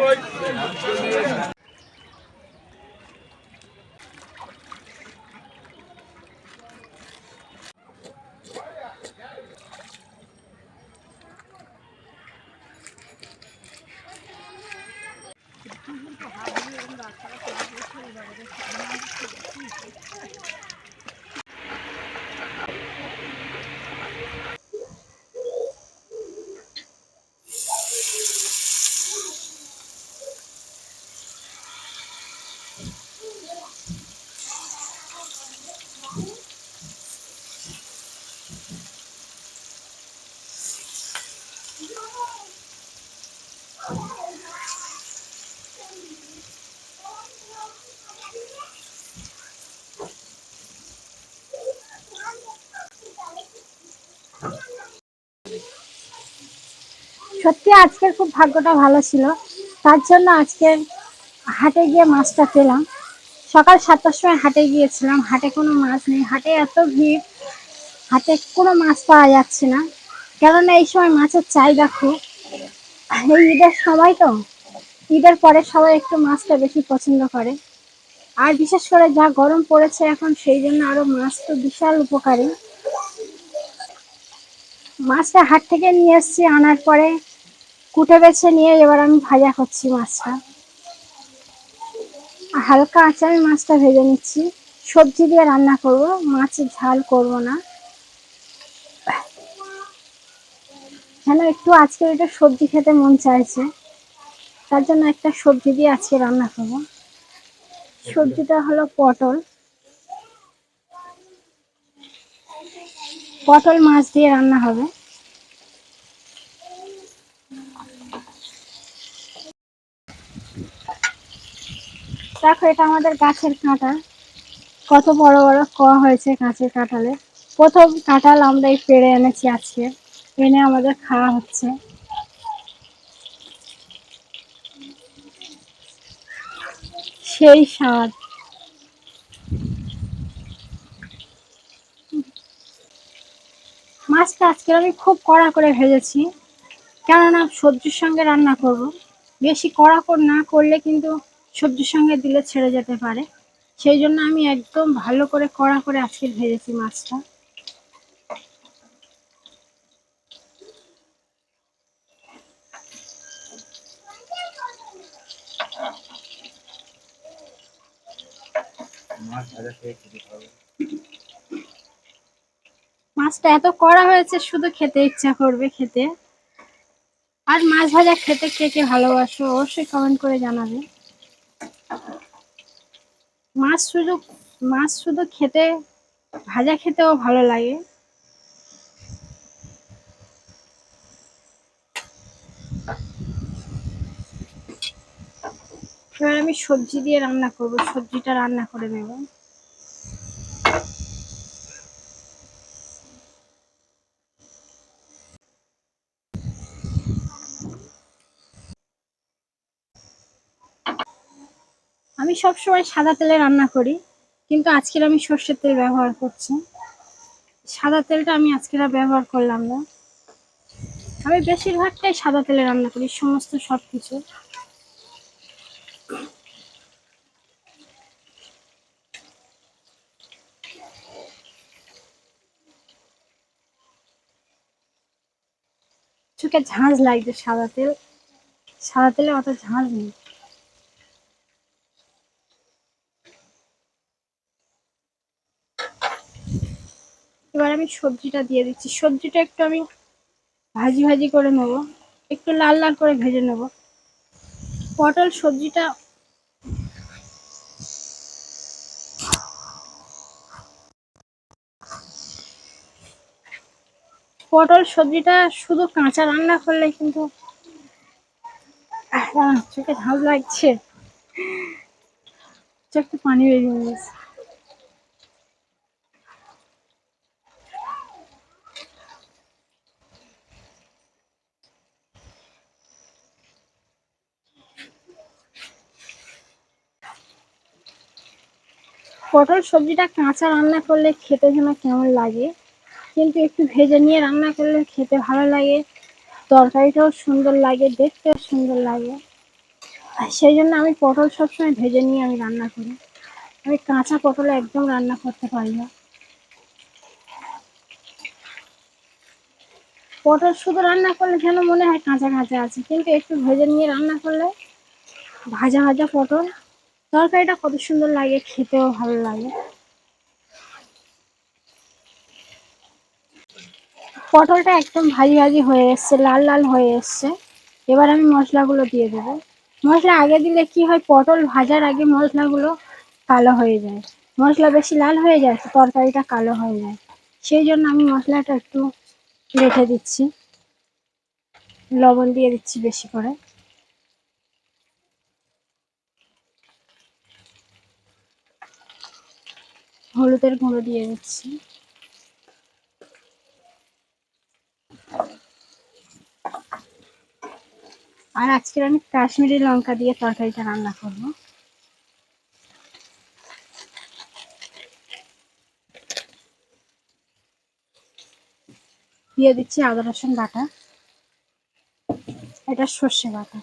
ভাই সত্যি আজকের খুব ভাগ্যটা ভালো ছিল। তার জন্য আজকে হাটে গিয়ে মাছটা পেলাম। সকাল সাতটার সময় হাটে গিয়েছিলাম। হাটে কোনো মাছ নেই। হাটে এত ভিড়। হাটে কোনো মাছ পাওয়া যাচ্ছে না। কেননা এই সময় মাছের চাহিদা খুব। এই ঈদের সময় তো? ঈদের পরে সবাই একটু মাছটা বেশি পছন্দ করে। আর বিশেষ করে যা গরম পড়েছে এখন, সেই জন্য আরও মাছ তো বিশাল উপকারী। মাছটা হাট থেকে নিয়ে এসেছি, আনার পরে কুটে বেছে নিয়ে এবার আমি ভাজা করছি মাছটা। হালকা আঁচে আমি মাছটা ভেজে নিচ্ছি। সবজি দিয়ে রান্না করব মাছের ঝাল করব না। কেন একটু আজকে একটু সবজি খেতে মন চাইছে। তার জন্য একটা সবজি দিয়ে আজকে রান্না করব। সবজিটা হলো পটল। পটল মাছ দিয়ে রান্না হবে। দেখো, এটা আমাদের গাছের কাঁটা। কত বড় বড় ক হয়েছে গাছের কাঁঠালে। প্রথম কাঁঠাল আমরা এই পেড়ে এনেছি আজকে। এনে আমাদের খাওয়া হচ্ছে। সেই স্বাদ। মাছটা আজকে আমি খুব কড়া করে ভেজেছি, কেননা সবজির সঙ্গে রান্না করব। বেশি কড়া না করলে কিন্তু সবজির সঙ্গে দিলে ছেড়ে যেতে পারে। সেই জন্য আমি একদম ভালো করে কড়া করে আজকে ভেজেছি মাছটা। মাছটা এত করা হয়েছে, শুধু খেতে ইচ্ছা করবে খেতে। আর মাছ ভাজা খেতে কে কে ভালোবাসো, অবশ্যই কমেন্ট করে জানাবে। মাছ শুধু মাছ শুধু খেতে, ভাজা খেতেও ভালো লাগে এবার আমি সবজি দিয়ে রান্না করব, সবজিটা রান্না করে নেব। আমি সবসময় সাদা তেলে রান্না করি, কিন্তু আজকের আমি সর্ষের তেল ব্যবহার করছি। সাদা তেলটা আমি আজকের ব্যবহার করলাম না। আমি বেশিরভাগটাই সাদা তেলে রান্না করি, সমস্ত সব কিছু চোখে ঝাঁঝ লাগছে সাদা তেল। সাদা তেলে অত ঝাঁজ নেই। এবার আমি সবজিটা দিয়ে দিচ্ছি। সবজিটা একটু আমি ভাজি ভাজি করে নেব। একটু লাল লাল করে ভেজে নেব। পটল সবজিটা পটল সবজিটা শুধু কাঁচা রান্না করলে কিন্তু চোখে ঝাল লাগছে। চোখে পানি বেরিয়ে গেছে। পটল সবজিটা কাঁচা রান্না করলে খেতে যেন কেমন লাগে? কিন্তু একটু ভেজে নিয়ে রান্না করলে খেতে ভালো লাগে। তরকারিটাও সুন্দর লাগে, দেখতেও সুন্দর লাগে। সেই জন্য আমি পটল সবসময় ভেজে নিয়ে আমি রান্না করি। আমি কাঁচা পটল একদম রান্না করতে পারি না। পটল শুধু রান্না করলে যেন মনে হয় কাঁচা কাঁচা আছে, কিন্তু একটু ভেজে নিয়ে রান্না করলে ভাজা ভাজা পটল, তরকারিটা কত সুন্দর লাগে, খেতেও ভালো লাগে। পটলটা একদম ভাজি ভাজি হয়ে এসছে, লাল লাল হয়ে এসছে। এবার আমি মশলাগুলো দিয়ে দেবো। মশলা আগে দিলে কি হয়, পটল ভাজার আগে মশলাগুলো কালো হয়ে যায়। মশলা বেশি লাল হয়ে যায় তরকারিটা কালো হয়ে যায়। সেই জন্য আমি মশলাটা একটু রেখে দিচ্ছি। লবণ দিয়ে দিচ্ছি বেশি করে। হলুদের গুঁড়ো দিয়ে দিচ্ছি। আর আজকের আমি কাশ্মীরি লঙ্কা দিয়ে তরকারিটা রান্না করব। দিয়ে দিচ্ছি আদা, রসুন বাটা। এটা সর্ষে বাটা।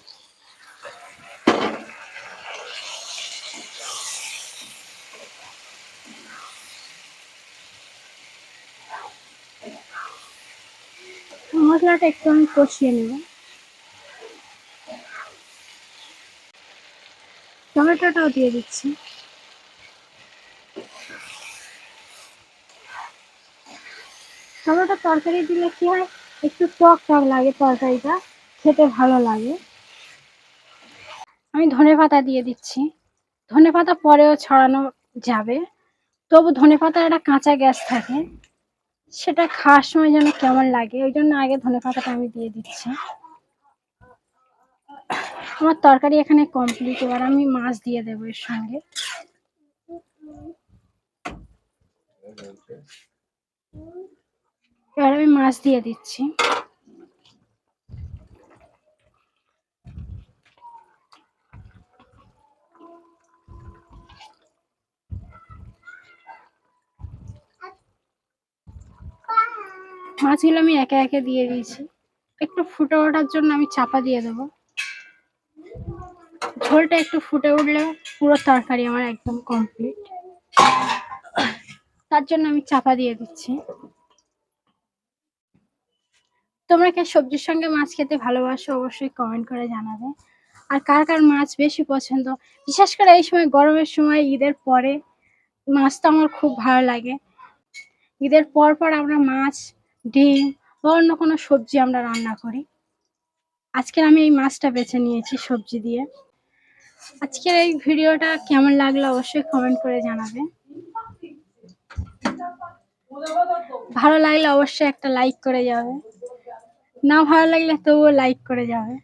মশলাটা একটু আমি কষিয়ে নেব। টমেটোটাও দিয়ে দিচ্ছি। টমেটো তরকারি দিলে কি হয়? একটু টক টক লাগে তরকারিটা, খেতে ভালো লাগে। আমি ধনে পাতা দিয়ে দিচ্ছি। ধনে পাতা পরেও ছড়ানো যাবে। তবু ধনে পাতার একটা কাঁচা গ্যাস থাকে। সেটা খাওয়ার সময় যেন কেমন লাগে, ওই জন্য আগে ধনে পাতাটা আমি দিয়ে দিচ্ছি। আমার তরকারি এখানে কমপ্লিট এবার আমি মাছ দিয়ে দেবো এর সঙ্গে। এবার আমি মাছ দিয়ে দিচ্ছি। মাছগুলো আমি একে একে দিয়ে দিয়েছি। একটু ফুটে ওঠার জন্য আমি চাপা দিয়ে দেবো। ঝোলটা একটু ফুটে উঠলে পুরো তরকারি আমার একদম কমপ্লিট তার জন্য আমি চাপা দিয়ে দিচ্ছি। তোমরা কে সবজির সঙ্গে মাছ খেতে ভালোবাসো অবশ্যই কমেন্ট করে জানাবে। আর কার কার মাছ বেশি পছন্দ? বিশেষ করে এই সময় গরমের সময়, ঈদের পরে মাছ তো আমার খুব ভালো লাগে। ঈদের পর পর আমরা মাছ, ডিম বা অন্য কোনো সবজি আমরা রান্না করি। আজকের আমি এই মাছটা বেছে নিয়েছি সবজি দিয়ে। আজকের এই ভিডিওটা কেমন লাগল অবশ্যই কমেন্ট করে জানাবে। ভালো লাগলে অবশ্যই একটা লাইক করে যাবে। না ভালো লাগলে তবুও লাইক করে যাবে।